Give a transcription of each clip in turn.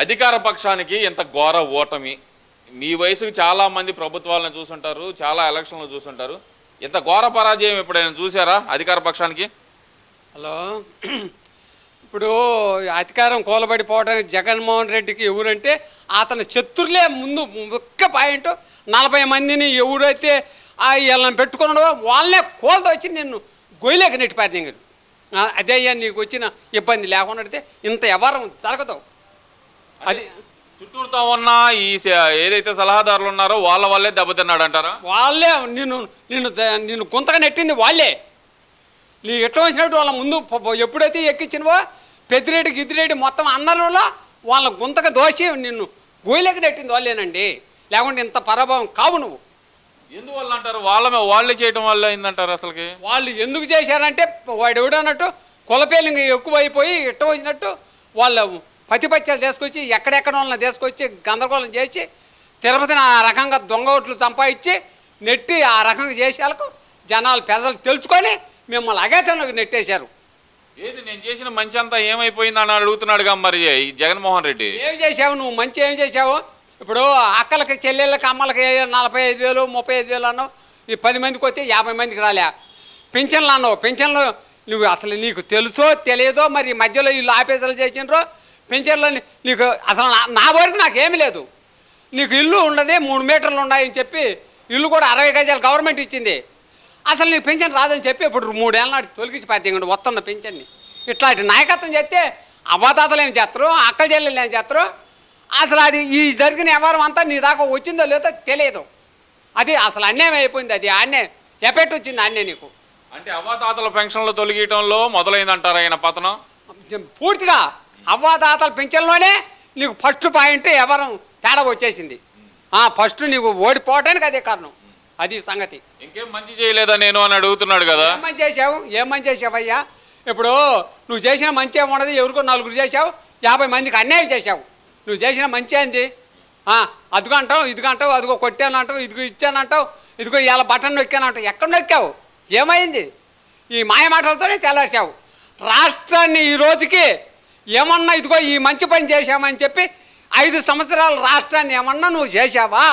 అధికార పక్షానికి ఇంత ఘోర ఓటమి. మీ వయసుకు చాలామంది ప్రభుత్వాలను చూసుంటారు చాలా ఎలక్షన్లు చూసుంటారు. ఇంత ఘోర పరాజయం ఎప్పుడైనా చూసారా అధికార పక్షానికి? హలో. ఇప్పుడు అధికారం కోలబడిపోవడానికి జగన్మోహన్ రెడ్డికి ఎవరంటే అతని శత్రులే ముందు ఒక్క పాయింట్. నలభై మందిని ఎవరైతే వీళ్ళని పెట్టుకున్నాడో వాళ్ళనే కోలతో వచ్చి నిన్ను గొయ్యలేక నెట్టిపారు అదే అయ్యా నీకు వచ్చిన ఇబ్బంది లేకుండా అయితే ఇంత వ్యవహారం జరగదు. అది చుట్టూరుతో ఉన్న ఈ ఏదైతే సలహాదారులు ఉన్నారో వాళ్ళ వల్లే దెబ్బతిన్నాడు అంటారా వాళ్ళే నిన్ను నిన్ను ద- నిన్ను గుంతగా నెట్టింది వాళ్ళే. నీ ఇష్టం వచ్చినట్టు వాళ్ళ ముందు ఎప్పుడైతే ఎక్కించినవో పెద్దిరెడ్డి గిద్దిరెడ్డి మొత్తం అందరిలో వాళ్ళ గుంతగా దోషి నిన్ను గోయిలోకి నెట్టింది వాళ్ళేనండి. లేకుంటే ఇంత పరాభవం కావు నువ్వు. ఎందువల్ల అంటారు వాళ్ళ వాళ్ళే చేయటం వల్ల అయిందంటారు అసలుకి? వాళ్ళు ఎందుకు చేశారంటే వాడు ఎవడన్నట్టు కులపేలింగ ఎక్కువైపోయి ఇష్టం వచ్చినట్టు వాళ్ళ పతిపత్యాలు తీసుకొచ్చి ఎక్కడెక్కడ వాళ్ళని తీసుకొచ్చి గందరగోళం చేసి తిరుపతిని ఆ రకంగా దొంగ ఓట్లు సంపాదించి నెట్టి ఆ రకంగా చేసేందుకు జనాలు పెద్దలు తెలుసుకొని మిమ్మల్ని అగేతంలోకి నెట్టేశారు. ఏది నేను చేసిన మంచి అంతా ఏమైపోయిందని అడుగుతున్నాడుగా మరి ఈ జగన్మోహన్ రెడ్డి. ఏం చేసావు నువ్వు? మంచి ఏం చేసావు ఇప్పుడు అక్కలకి చెల్లెళ్ళకి అమ్మలకి నలభై ఐదు వేలు ముప్పై ఐదు వేలు అన్నావు. ఈ పది మందికి వస్తే యాభై మందికి రాలే. పింఛన్లు అన్నావు. పింఛన్లు నువ్వు అసలు నీకు తెలుసో తెలియదో మరి ఈ మధ్యలో వీళ్ళు ఆఫీసులు చేసినారో పింఛన్లు నీకు అసలు నా- వరకు నాకేమీ లేదు. నీకు ఇల్లు ఉండదు మూడు మీటర్లు ఉన్నాయని చెప్పి ఇల్లు కూడా అరవై గజాలు గవర్నమెంట్ ఇచ్చింది. అసలు నీకు పెన్షన్ రాదని చెప్పి ఇప్పుడు మూడేళ్ళ నాటి తొలగించి పాతీయండి వస్తున్న పెన్షన్ని ఇట్లాంటి నాయకత్వం చేస్తే అవ్వాతాతలు ఏం చేస్తారు అక్క చెల్లెలు ఏం చేస్తారు? అసలు అది ఈ జరిగిన వ్యవహారం అంతా నీ దాకా వచ్చిందో లేదో తెలియదు. అది అసలు అన్యాయం అయిపోయింది. అది అన్యాయం ఎఫెక్ట్ వచ్చింది అన్యాయం నీకు. అంటే అవ్వాతాతల పెన్షన్లు తొలగియటంలో మొదలైందంటారు ఆయన పతనం? పూర్తిగా అవ్వాతాతల పెన్షన్లోనే నీకు ఫస్ట్ పాయింట్ ఎవరం తేడా వచ్చేసింది. ఫస్ట్ నీకు ఓడిపోవటానికి అదే కారణం. అది సంగతి. ఇంకేం మంచి చేయలేదా నేను అని అడుగుతున్నాడు కదా? ఏం మంచి చేసావు ఏం మంచి చేసావయ్యా ఇప్పుడు నువ్వు చేసిన మంచి ఏమున్నది ఎవరికో నలుగురు చేసావు యాభై మందికి అన్యాయం చేసావు నువ్వు చేసిన మంచి ఏంది? అదిగో అంటావు ఇదిగో అంటావు అదిగో కొట్టాను అంటావు ఇదిగో ఇచ్చానంటావు ఇదిగో ఇలా బటన్ నొక్కానంటావు ఎక్కడ నొక్కావు? ఏమైంది? ఈ మాయ మాటలతోనే తెల్లార్చావు. రాష్ట్రాన్ని ఈ రోజుకి ఏమన్నా ఇదిగో ఈ మంచి పని చేశామని చెప్పి ఐదు సంవత్సరాల రాష్ట్రాన్ని ఏమన్నా నువ్వు చేశావా?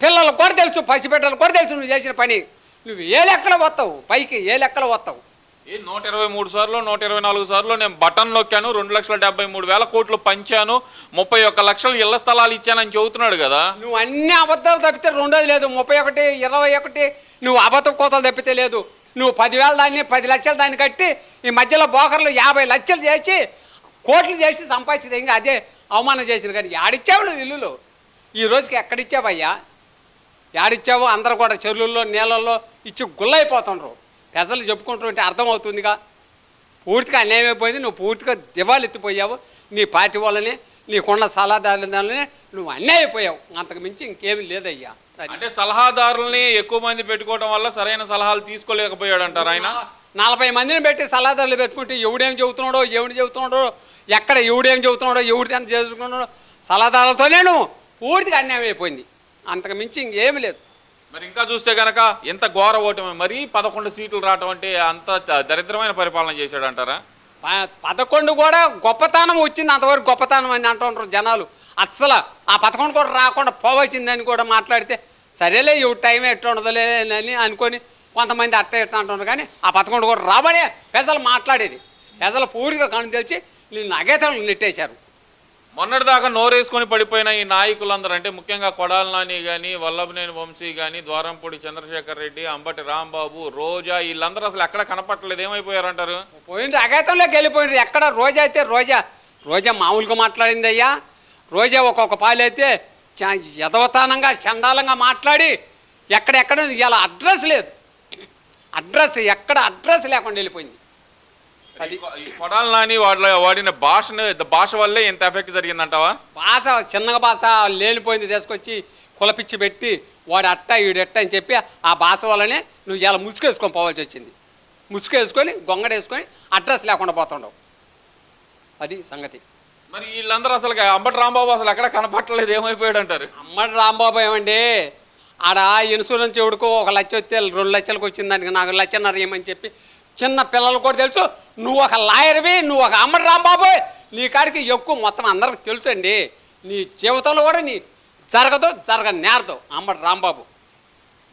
పిల్లలకు కూడా తెలుసు పసిబిడ్డలకు కూడా తెలుసు నువ్వు చేసిన పని. నువ్వు ఏ లెక్కలో వస్తావు? పైకి ఏ లెక్కలో వస్తావు? ఏ నూట ఇరవై మూడు సార్లు నూట ఇరవై నాలుగు సార్లు నేను బటన్ నొక్కాను రెండు లక్షల డెబ్బై మూడు వేల కోట్లు పంచాను ముప్పై ఒక్క లక్షలు ఇళ్ళ స్థలాలు ఇచ్చానని చెబుతున్నాడు కదా. నువ్వు అన్ని అబద్ధాలు తప్పితే రెండోది లేదు ముప్పై ఒకటి ఇరవై ఒకటి. నువ్వు అబద్ధ కోతలు తప్పితే లేదు. నువ్వు పదివేల దాన్ని పది లక్షలు దాన్ని కట్టి ఈ మధ్యలో బోకర్లు యాభై లక్షలు చేసి కోట్లు చేసి సంపాదించింది ఇంకా అదే అవమానం చేసిన కానీ ఆడిచ్చావు నువ్వు ఇల్లులు? ఈ రోజుకి ఎక్కడిచ్చావయ్యా? యాడిచ్చావు? అందరూ కూడా చెరువుల్లో నీళ్ళల్లో ఇచ్చి గుల్లైపోతుండ్రు. పెసలు చెప్పుకుంటుంటే అర్థమవుతుందిగా. పూర్తిగా అన్యాయమైపోయింది నువ్వు పూర్తిగా దివాలు ఎత్తిపోయావు. నీ పార్టీ వాళ్ళని నీకున్న సలహాదారుల దానిని నువ్వు అన్యాయపోయావు. అయిపోయావు అంతకు మించి ఇంకేమీ లేదయ్యా. అంటే సలహాదారుల్ని ఎక్కువ మంది పెట్టుకోవడం వల్ల సరైన సలహాలు తీసుకోలేకపోయాడు అంటారు ఆయన? నలభై మందిని పెట్టి సలహాదారులు పెట్టుకుంటే ఎవడేం చెబుతున్నాడో ఎవడు చెబుతున్నాడో ఎక్కడ ఎవడేం చెబుతున్నాడో ఎవడు ఎంత చేసుకున్నాడో సలహాదారులతోనే నువ్వు పూర్తిగా అన్యాయం అయిపోయింది. అంతకు మించి ఇంకేమీ లేదు. మరి ఇంకా చూస్తే గనక ఎంత ఘోర ఓటమి మరి పదకొండు సీట్లు రావటం అంటే అంత దరిద్రమైన పరిపాలన చేశాడు అంటారా పదకొండు కూడా గొప్పతనం వచ్చింది అంతవరకు గొప్పతనం అని అంటుంటారు జనాలు. అస్సలు ఆ పదకొండు కూడా రాకుండా పోవచ్చిందని కూడా మాట్లాడితే సరేలే ఇవి టైం ఎట్లా ఉండదులే అని అనుకొని కొంతమంది అట్ట ఎట్ట అంటున్నారు. కానీ ఆ పదకొండు కూడా రాబడే పెసలు మాట్లాడేది. పెసలు పూర్తిగా కను తెలిసి నిన్ను అగేతలు నెట్టేశారు. మొన్నటిదాకా నోరేసుకొని పడిపోయిన ఈ నాయకులందరూ అంటే ముఖ్యంగా కొడాల నాని కానీ వల్లభనేని వంశీ కానీ ద్వారంపూడి చంద్రశేఖర్ రెడ్డి అంబటి రాంబాబు రోజా వీళ్ళందరూ అసలు ఎక్కడ కనపట్టలేదు ఏమైపోయారంటారు? పోయిండ్రు అగేతంలోకి వెళ్ళిపోయిండ్రు ఎక్కడ రోజా అయితే రోజా? రోజా మామూలుగా మాట్లాడింది అయ్యా రోజా ఒక్కొక్క పాలు అయితే చ- యథవతానంగా చండాలంగా మాట్లాడి ఎక్కడెక్కడ ఇలా అడ్రస్ లేదు. అడ్రస్ ఎక్కడ అడ్రస్ లేకుండా వెళ్ళిపోయింది. అది కొడాల నాని వాడిలో వాడిన భాషను భాష వల్లే ఎంత ఎఫెక్ట్ జరిగిందంటావా? భాష చిన్నగా భాష లేనిపోయింది తీసుకొచ్చి కులపిచ్చి పెట్టి వాడు అట్ట ఈడు ఎట్ట అని చెప్పి ఆ భాష వల్లనే నువ్వు ఇలా ముసుగేసుకొని పోవాల్సి వచ్చింది. ముసుగేసుకొని గొంగడేసుకొని అడ్రస్ లేకుండా పోతుండవు. అది సంగతి. మరి వీళ్ళందరూ అసలు అంబటి రాంబాబు అసలు ఎక్కడ కనపట్టలేదు ఏమైపోయాడు అంటారు అమ్మడి రాంబాబు ఏమండి? ఆడ ఇన్సూరెన్స్ ఎవడుకో ఒక లక్ష వస్తే రెండు లక్షలకు వచ్చిందానికి నాకు లక్షన్నర ఏమని చెప్పి చిన్న పిల్లలు కూడా తెలుసు. నువ్వు ఒక లాయర్వి నువ్వు ఒక అమ్మడి రాంబాబు. నీ కాడికి ఎక్కువ మొత్తం అందరికి తెలుసండి. నీ జీవితంలో కూడా నీ జరగదు జరగ నేరదు అంబటి రాంబాబు.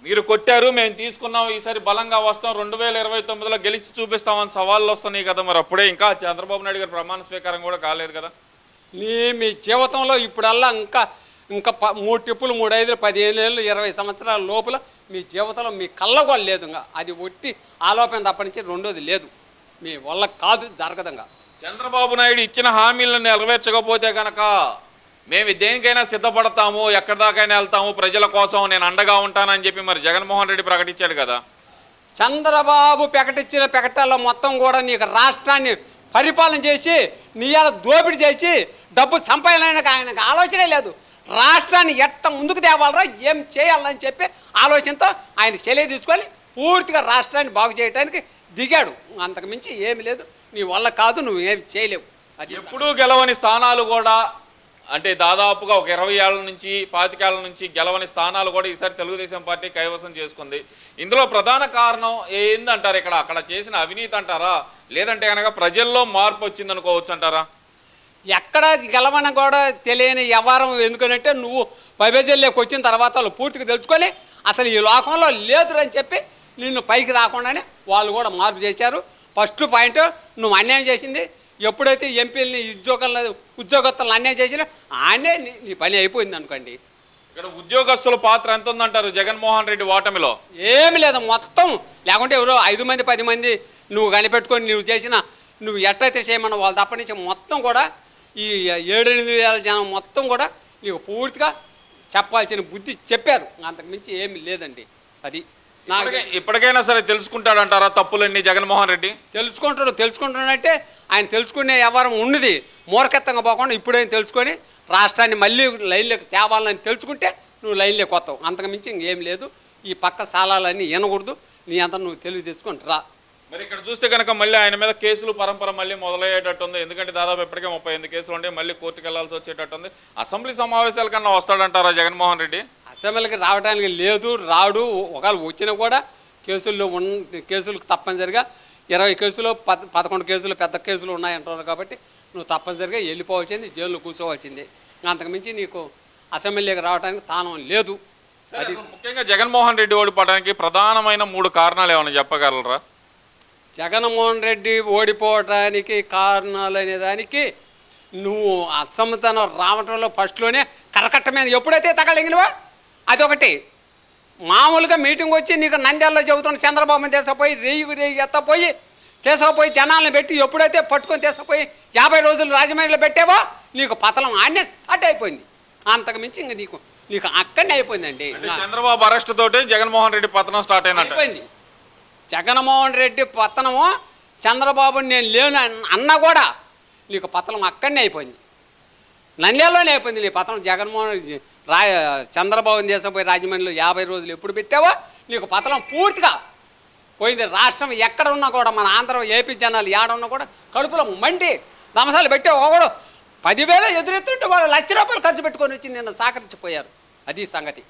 మీరు కొట్టారు మేము తీసుకున్నాం ఈసారి బలంగా వస్తాం రెండు వేల ఇరవై తొమ్మిదిలో గెలిచి చూపిస్తామని సవాళ్ళు వస్తున్నాయి కదా మరి అప్పుడే. ఇంకా చంద్రబాబు నాయుడు గారి ప్రమాణ స్వీకారం కూడా కాలేదు కదా. నీ మీ జీవితంలో ఇప్పుడల్లా ఇంకా ఇంకా ప- మూడు టిప్పులు మూడు ఐదులు పదిహేను ఏళ్ళు ఇరవై సంవత్సరాల లోపల మీ జీవితంలో మీ కళ్ళ కూడా లేదు ఇంకా. అది ఒట్టి ఆలోపన తప్ప నుంచి రెండోది లేదు. మీ వల్ల కాదు జరగదంగా. చంద్రబాబు నాయుడు ఇచ్చిన హామీలను నెరవేర్చకపోతే కనుక మేము దేనికైనా సిద్ధపడతాము ఎక్కడి దాకైనా వెళ్తాము ప్రజల కోసం నేను అండగా ఉంటానని చెప్పి మరి జగన్మోహన్ రెడ్డి ప్రకటించాడు కదా. చంద్రబాబు ప్రకటించిన ప్రకటనలో మొత్తం కూడా నీకు రాష్ట్రాన్ని పరిపాలన చేసి నీయాల దోపిడీ చేసి డబ్బు సంపాదనకు ఆయనకు ఆలోచనే లేదు. రాష్ట్రాన్ని ఎట్ట ముందుకు తేవాలరా ఏం చేయాలని చెప్పి ఆలోచనతో ఆయన చెలే తీసుకొని పూర్తిగా రాష్ట్రాన్ని బాగు చేయడానికి దిగాడు. అంతకు మించి ఏమి లేదు. నీ వల్ల కాదు నువ్వు ఏం చేయలేవు. అది ఎప్పుడూ గెలవని స్థానాలు కూడా అంటే దాదాపుగా ఒక ఇరవై ఏళ్ళ నుంచి పాతికేళ్ళ నుంచి గెలవని స్థానాలు కూడా ఈసారి తెలుగుదేశం పార్టీ కైవసం చేసుకుంది. ఇందులో ప్రధాన కారణం ఏందంటారు ఇక్కడ? అక్కడ చేసిన అవినీతి అంటారా? లేదంటే కనుక ప్రజల్లో మార్పు వచ్చిందనుకోవచ్చు అంటారా? ఎక్కడ గెలవని కూడా తెలియని వ్యవహారం ఎందుకంటే నువ్వు పైబేజల్లోకి వచ్చిన తర్వాత వాళ్ళు పూర్తిగా తెలుసుకొని అసలు ఈ లోకంలో లేదురని చెప్పి నిన్ను పైకి రాకుండానే వాళ్ళు కూడా మార్పు చేశారు. ఫస్ట్ పాయింట్ నువ్వు అన్యాయం చేసింది. ఎప్పుడైతే ఎంపీలని ఉద్యోగాలను ఉద్యోగస్తులను అన్యాయం చేసినా ఆయనే నీ- నీ పని అయిపోయింది అనుకోండి. ఇక్కడ ఉద్యోగస్తుల పాత్ర ఎంత ఉందంటారు జగన్మోహన్ రెడ్డి ఓటమిలో? ఏమి లేదు మొత్తం లేకుంటే ఎవరో ఐదు మంది పది మంది నువ్వు కనిపెట్టుకొని నువ్వు చేసిన నువ్వు ఎట్లయితే చేయమన్న వాళ్ళు తప్ప నుంచి మొత్తం కూడా ఈ ఏడెనిమిది వేల జనం మొత్తం కూడా నీకు పూర్తిగా చెప్పాల్సిన బుద్ధి చెప్పారు. అంతకు మించి ఏమి లేదండి. అది నాకు ఇప్పటికే- ఇప్పటికైనా సరే తెలుసుకుంటాడంటారా తప్పులన్నీ జగన్మోహన్ రెడ్డి? తెలుసుకుంటాడు తెలుసుకుంటాడంటే ఆయన తెలుసుకునే వ్యవహారం ఉన్నది. మూర్ఖత్వంగా పోకుండా ఇప్పుడేం తెలుసుకొని రాష్ట్రాన్ని మళ్ళీ లైన్లోకి తేవాలని తెలుసుకుంటే నువ్వు లైన్లోకి వస్తావు. అంతకు మించి ఇంకేం లేదు. ఈ పక్క సాలాలన్నీ వినకూడదు. నీ అంతా నువ్వు తెలివి తెచ్చుకొని రా. మరి ఇక్కడ చూస్తే కనుక మళ్ళీ ఆయన మీద కేసులు పరంపర మళ్ళీ మొదలయ్యేటట్టు ఉంది ఎందుకంటే దాదాపు ఇప్పటికే ముప్పై ఎనిమిది కేసులు ఉండే మళ్ళీ కోర్టుకు వెళ్ళాల్సి వచ్చేటట్టు ఉంది అసెంబ్లీ సమావేశాల కన్నా వస్తాడంటారా జగన్మోహన్ రెడ్డి? అసెంబ్లీకి రావడానికి లేదు రాడు. ఒకవేళ వచ్చినా కూడా కేసుల్లో ఉన్న కేసులకు తప్పనిసరిగా ఇరవై కేసులు పద్ పదకొండు కేసులు పెద్ద కేసులు ఉన్నాయంటున్నారు కాబట్టి నువ్వు తప్పనిసరిగా వెళ్ళిపోవాల్సింది జైల్లో కూర్చోవాల్సిందే. అంతకుమించి నీకు అసెంబ్లీకి రావడానికి తానం లేదు. అది ముఖ్యంగా జగన్మోహన్ రెడ్డి ఓడిపోవడానికి ప్రధానమైన మూడు కారణాలు ఏమైనా చెప్పగలరా? జగన్మోహన్ రెడ్డి ఓడిపోవటానికి కారణాలు అనే దానికి నువ్వు అసమ్మతనం రావటంలో ఫస్ట్లోనే కరకట్టమైన ఎప్పుడైతే తగలిగినవా అదొకటి. మామూలుగా మీటింగ్ వచ్చి నీకు నంద్యాలలో చెబుతున్న చంద్రబాబు తీసుకుపోయి రేయి రేయి ఎత్తపోయి తీసుకుపోయి జనాలను పెట్టి ఎప్పుడైతే పట్టుకొని తీసుకుపోయి యాభై రోజులు రాజమండ్రిలో పెట్టావో నీకు పతనం ఆడనే స్టార్ట్ అయిపోయింది. అంతకు మించి ఇంక నీకు నీకు అక్కడనే అయిపోయిందండి. చంద్రబాబు అరెస్ట్ తోటి జగన్మోహన్ రెడ్డి పతనం స్టార్ట్ అయిందంట అయిపోయింది. జగన్మోహన్ రెడ్డి పతనము చంద్రబాబు నేను లేను అన్న- అన్నా కూడా నీకు పతనం అక్కడనే అయిపోయింది. నంద్యాలలోనే అయిపోయింది నీ పతనం. జగన్మోహన్ రాయ రా దేశం పోయి రాజమండ్రిలో యాభై రోజులు ఎప్పుడు పెట్టావో నీకు పతనం పూర్తిగా పోయింది. రాష్ట్రం ఎక్కడ ఉన్నా కూడా మన ఆంధ్ర ఏపీ జనాలు ఏడున్నా కూడా కడుపులో మండి నమసాలు పెట్టే ఒకడు పదివేలు ఎదురెత్తుంటే వాళ్ళు లక్ష రూపాయలు ఖర్చు పెట్టుకొని వచ్చి నిన్న సహకరించిపోయారు అది సంగతి.